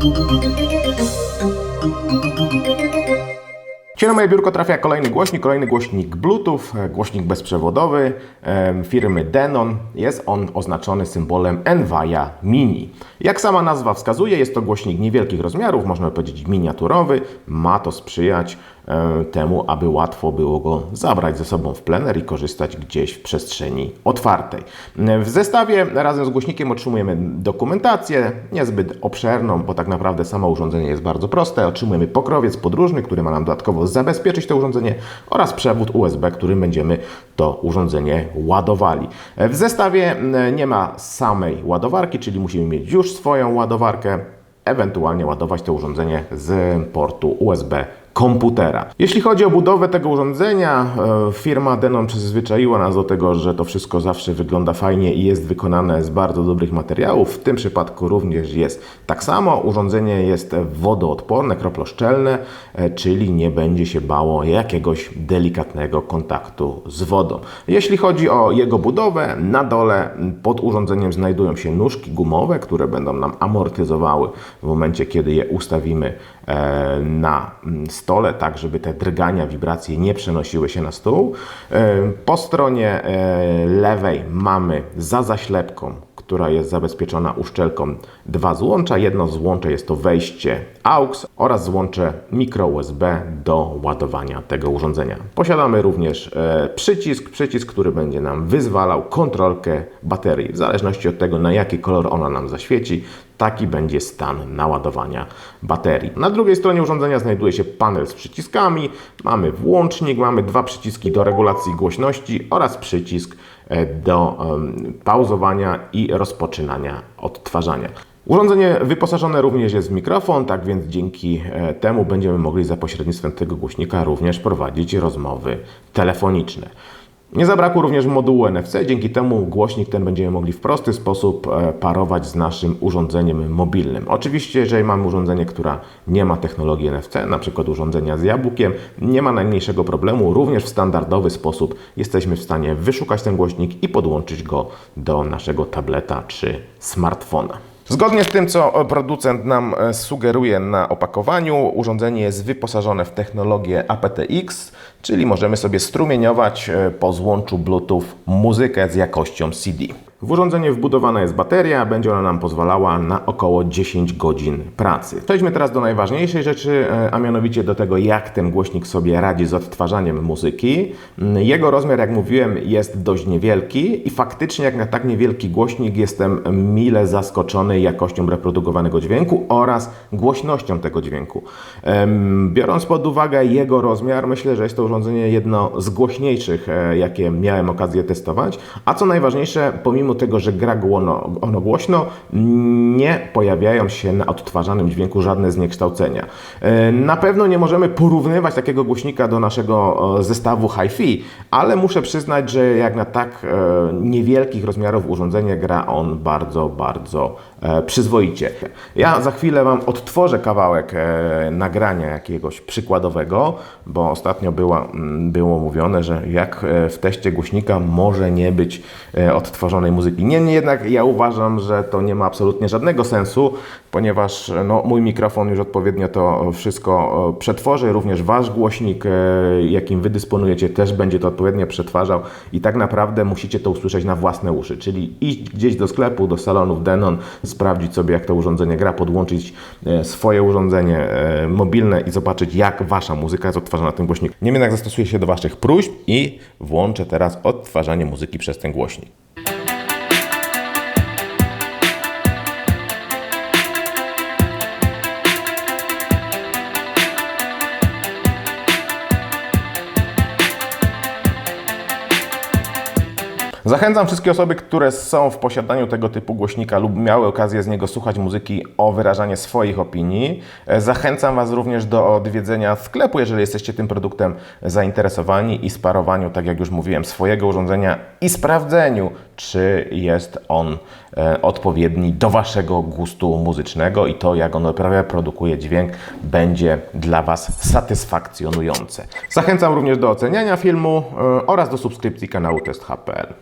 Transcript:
Thank you. Na moje biurko trafia kolejny głośnik, kolejny głośnik Bluetooth, e, głośnik bezprzewodowy firmy Denon. Jest on oznaczony symbolem Envia Mini. Jak sama nazwa wskazuje, jest to głośnik niewielkich rozmiarów, można powiedzieć miniaturowy. Ma to sprzyjać temu, aby łatwo było go zabrać ze sobą w plener i korzystać gdzieś w przestrzeni otwartej. W zestawie razem z głośnikiem otrzymujemy dokumentację, niezbyt obszerną, bo tak naprawdę samo urządzenie jest bardzo proste. Otrzymujemy pokrowiec podróżny, który ma nam dodatkowo zabezpieczyć to urządzenie oraz przewód USB, którym będziemy to urządzenie ładowali. W zestawie m, nie ma samej ładowarki, czyli musimy mieć już swoją ładowarkę, ewentualnie ładować to urządzenie z portu USB komputera. Jeśli chodzi o budowę tego urządzenia, e, firma Denon przyzwyczaiła nas do tego, że to wszystko zawsze wygląda fajnie i jest wykonane z bardzo dobrych materiałów. W tym przypadku również jest tak samo. Urządzenie jest wodoodporne, kroploszczelne, e, czyli nie będzie się bało jakiegoś delikatnego kontaktu z wodą. Jeśli chodzi o jego budowę, na dole pod urządzeniem znajdują się nóżki gumowe, które będą nam amortyzowały w momencie, kiedy je ustawimy e, na stole, tak żeby te drgania, wibracje nie przenosiły się na stół. E, Po stronie e, lewej mamy za zaślepką, która jest zabezpieczona uszczelką dwa złącza. Jedno złącze jest to wejście AUX oraz złącze mikro USB do ładowania tego urządzenia. Posiadamy również e, przycisk, przycisk, który będzie nam wyzwalał kontrolkę baterii. W zależności od tego, na jaki kolor ona nam zaświeci, taki będzie stan naładowania baterii. Na drugiej stronie urządzenia znajduje się panel z przyciskami. Mamy włącznik, mamy dwa przyciski do regulacji głośności oraz przycisk e, do pauzowania i rozpoczynania odtwarzania. Urządzenie wyposażone również jest w mikrofon, tak więc dzięki e, temu będziemy mogli za pośrednictwem tego głośnika również prowadzić rozmowy telefoniczne. Nie zabrakło również modułu NFC, dzięki temu głośnik ten będziemy mogli w prosty sposób e, parować z naszym urządzeniem mobilnym. Oczywiście, jeżeli mamy urządzenie, które nie ma technologii NFC, na przykład urządzenia z jabłkiem, nie ma najmniejszego problemu. Również w standardowy sposób jesteśmy w stanie wyszukać ten głośnik i podłączyć go do naszego tableta czy smartfona. Zgodnie z tym, co producent nam e, sugeruje na opakowaniu, urządzenie jest wyposażone w technologię aptX, czyli możemy sobie strumieniować e, po złączu Bluetooth muzykę z jakością CD. W urządzenie wbudowana jest bateria, będzie ona nam pozwalała na około 10 godzin pracy. Przejdźmy teraz do najważniejszej rzeczy, e, a mianowicie do tego, jak ten głośnik sobie radzi z odtwarzaniem muzyki. Mm, Jego rozmiar, jak mówiłem, jest dość niewielki i faktycznie, jak na tak niewielki głośnik, jestem mile zaskoczony jakością reprodukowanego dźwięku oraz głośnością tego dźwięku. Biorąc pod uwagę jego rozmiar, myślę, że jest to urządzenie jedno z głośniejszych, e, jakie miałem okazję testować. A co najważniejsze, pomimo tego, że gra głono, ono głośno, nie pojawiają się na odtwarzanym dźwięku żadne zniekształcenia. E, Na pewno nie możemy porównywać takiego głośnika do naszego zestawu hi-fi, ale muszę przyznać, że jak na tak e, niewielkich rozmiarów urządzenie gra on bardzo, bardzo e, przyzwoicie. Ja za chwilę Wam odtworzę kawałek nagrania jakiegoś przykładowego, bo ostatnio była, mm, było mówione, że jak w teście głośnika może nie być odtworzonej muzyki. Niemniej jednak ja uważam, że to nie ma absolutnie żadnego sensu, ponieważ no, mój mikrofon już odpowiednio to wszystko e, przetworzy, również Wasz głośnik, e, jakim Wy dysponujecie, też będzie to odpowiednio przetwarzał i tak naprawdę musicie to usłyszeć na własne uszy, czyli iść gdzieś do sklepu, do salonów Denon, sprawdzić sobie jak to urządzenie gra, podłączyć e, swoje urządzenie mobilne i zobaczyć jak Wasza muzyka jest odtwarzana na tym głośniku. Niemniej jednak zastosuję się do Waszych próśb i włączę teraz odtwarzanie muzyki przez ten głośnik. Zachęcam wszystkie osoby, które są w posiadaniu tego typu głośnika lub miały okazję z niego słuchać muzyki o wyrażanie swoich opinii. E, Zachęcam Was również do odwiedzenia sklepu, jeżeli jesteście tym produktem zainteresowani i sparowaniu, tak jak już mówiłem, swojego urządzenia i sprawdzeniu, czy jest on e, odpowiedni do Waszego gustu muzycznego i to, jak on produkuje dźwięk, będzie dla Was satysfakcjonujące. Zachęcam również do oceniania filmu e, oraz do subskrypcji kanału Test.pl.